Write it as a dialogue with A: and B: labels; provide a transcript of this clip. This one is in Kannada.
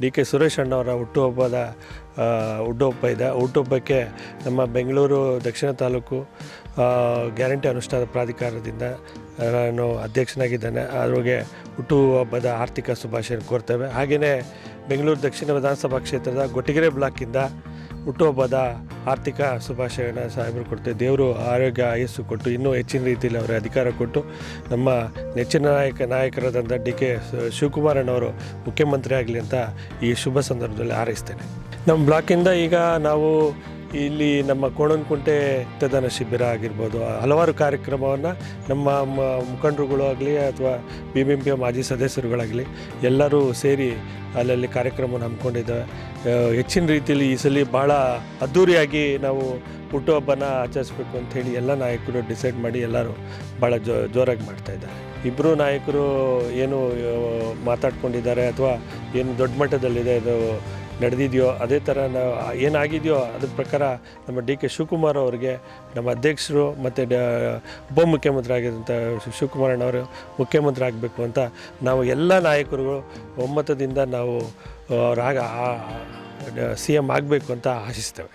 A: ಡಿ ಕೆ ಸುರೇಶ್ ಅಣ್ಣವರ ಹುಟ್ಟುಹಬ್ಬದ ಹುಟ್ಟುಹಬ್ಬ ಇದೆ. ಹುಟ್ಟುಹಬ್ಬಕ್ಕೆ ನಮ್ಮ ಬೆಂಗಳೂರು ದಕ್ಷಿಣ ತಾಲೂಕು ಗ್ಯಾರಂಟಿ ಅನುಷ್ಠಾನ ಪ್ರಾಧಿಕಾರದಿಂದ ನಾನು ಅಧ್ಯಕ್ಷನಾಗಿದ್ದೇನೆ. ಅವ್ರಿಗೆ ಹುಟ್ಟುಹಬ್ಬದ ಆರ್ಥಿಕ ಶುಭಾಶಯ ಕೋರ್ತೇವೆ. ಹಾಗೆಯೇ ಬೆಂಗಳೂರು ದಕ್ಷಿಣ ವಿಧಾನಸಭಾ ಕ್ಷೇತ್ರದ ಗೊಟ್ಟಿಗೆರೆ ಬ್ಲಾಕಿಂದ ಹುಟ್ಟುಹಬ್ಬದ ಆರ್ಥಿಕ ಶುಭಾಶಯನ ಸಾಹೇಬರು ಕೊಡ್ತೇವೆ. ದೇವರು ಆರೋಗ್ಯ ಆಯಸ್ಸು ಕೊಟ್ಟು, ಇನ್ನೂ ಹೆಚ್ಚಿನ ರೀತಿಯಲ್ಲಿ ಅವರ ಅಧಿಕಾರ ಕೊಟ್ಟು, ನಮ್ಮ ನೆಚ್ಚಿನ ನಾಯಕ, ನಾಯಕರಾದಂಥ ಡಿ ಕೆ ಶಿವಕುಮಾರಣ್ಣವರು ಮುಖ್ಯಮಂತ್ರಿ ಆಗಲಿ ಅಂತ ಈ ಶುಭ ಸಂದರ್ಭದಲ್ಲಿ ಹಾರೈಸ್ತೇನೆ. ನಮ್ಮ ಬ್ಲಾಕಿಂದ ಈಗ ನಾವು ಇಲ್ಲಿ ನಮ್ಮ ಕೋಣನಕುಂಟೆ ರಕ್ತದಾನ ಶಿಬಿರ ಆಗಿರ್ಬೋದು. ಹಲವಾರು ಕಾರ್ಯಕ್ರಮವನ್ನು ನಮ್ಮ ಮುಖಂಡರುಗಳು ಆಗಲಿ ಅಥವಾ ಬಿ ಬಿ ಎಂ ಮಾಜಿ ಸದಸ್ಯರುಗಳಾಗಲಿ ಎಲ್ಲರೂ ಸೇರಿ ಅಲ್ಲಲ್ಲಿ ಕಾರ್ಯಕ್ರಮವನ್ನು ಹಮ್ಮಿಕೊಂಡಿದ್ದೇವೆ. ಹೆಚ್ಚಿನ ರೀತಿಯಲ್ಲಿ ಈ ಸಲ ಭಾಳ ಅದ್ಧೂರಿಯಾಗಿ ನಾವು ಹುಟ್ಟುಹಬ್ಬನ ಆಚರಿಸ್ಬೇಕು ಹೇಳಿ ಎಲ್ಲ ನಾಯಕರು ಡಿಸೈಡ್ ಮಾಡಿ ಎಲ್ಲರೂ ಭಾಳ ಜೋ, ಜೋರಾಗಿ ಮಾಡ್ತಾಯಿದ್ದಾರೆ ಇಬ್ಬರು ನಾಯಕರು ಏನು ಮಾತಾಡ್ಕೊಂಡಿದ್ದಾರೆ ಅಥವಾ ಏನು ದೊಡ್ಡ ಮಟ್ಟದಲ್ಲಿದೆ ಇದು ನಡೆದಿದೆಯೋ, ಅದೇ ಥರ ನಾವು ಏನಾಗಿದೆಯೋ, ಅದ್ರ ಪ್ರಕಾರ ನಮ್ಮ ಡಿ ಕೆ ಶಿವಕುಮಾರ್ ಅವರಿಗೆ, ನಮ್ಮ ಅಧ್ಯಕ್ಷರು ಮತ್ತು ಡ, ಉಪಮುಖ್ಯಮಂತ್ರಿ ಆಗಿದ್ದಂಥ ಶಿವಕುಮಾರಣ್ಣವರು ಮುಖ್ಯಮಂತ್ರಿ ಆಗಬೇಕು ಅಂತ ನಾವು ಎಲ್ಲ ನಾಯಕರುಗಳು ಒಮ್ಮತದಿಂದ ನಾವು ಅವರಾಗ ಸಿ ಎಂ ಆಗಬೇಕು ಅಂತ ಆಶಿಸ್ತೇವೆ.